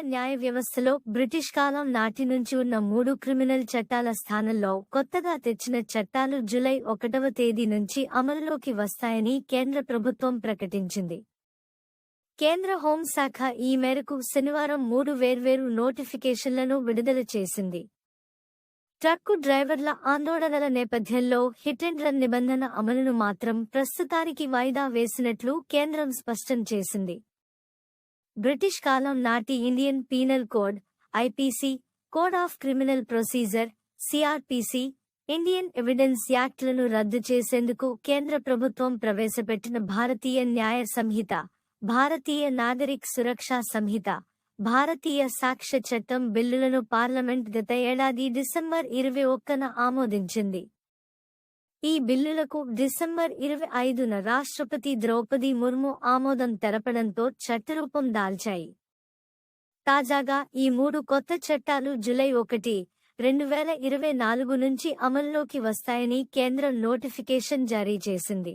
న్యాయ వ్యవస్థలో బ్రిటిష్ కాలం నాటి నుంచి ఉన్న మూడు క్రిమినల్ చట్టాల స్థానంలో కొత్తగా తెచ్చిన చట్టాలు జులై ఒకటవ తేదీ నుంచి అమలులోకి వస్తాయని కేంద్ర ప్రభుత్వం ప్రకటించింది. కేంద్ర హోంశాఖ ఈ మేరకు శనివారం మూడు వేర్వేరు నోటిఫికేషన్లను విడుదల చేసింది. ట్రక్కు డ్రైవర్ల ఆందోళనల నేపథ్యంలో హిట్ అండ్ రన్ నిబంధన అమలును మాత్రం ప్రస్తుతానికి వాయిదా వేసినట్లు కేంద్రం స్పష్టం చేసింది. బ్రిటిష్ కాలం నాటి Indian penal code IPC code of criminal procedure CrPC Indian evidence యాక్ట్లను రద్దు చేసేందుకు కేంద్ర ప్రభుత్వం ప్రవేశపెట్టిన భారతీయ న్యాయ సంహిత భారతీయ నాగరిక్ సురక్షా సంహిత భారతీయ సాక్ష్య చట్టం బిల్లులను పార్లమెంట్ గత ఏడాది డిసెంబర్ ఇరవై ఒక్కన ఆమోదించింది. ఈ బిల్లులకు డిసెంబర్ ఇరవై ఐదున రాష్ట్రపతి ద్రౌపది ముర్ము ఆమోదం తెరపడంతో చట్టరూపం దాల్చాయి. తాజాగా ఈ మూడు కొత్త చట్టాలు జులై ఒకటి రెండు వేల ఇరవై నాలుగు నుంచి అమల్లోకి వస్తాయని కేంద్రం నోటిఫికేషన్ జారీ చేసింది.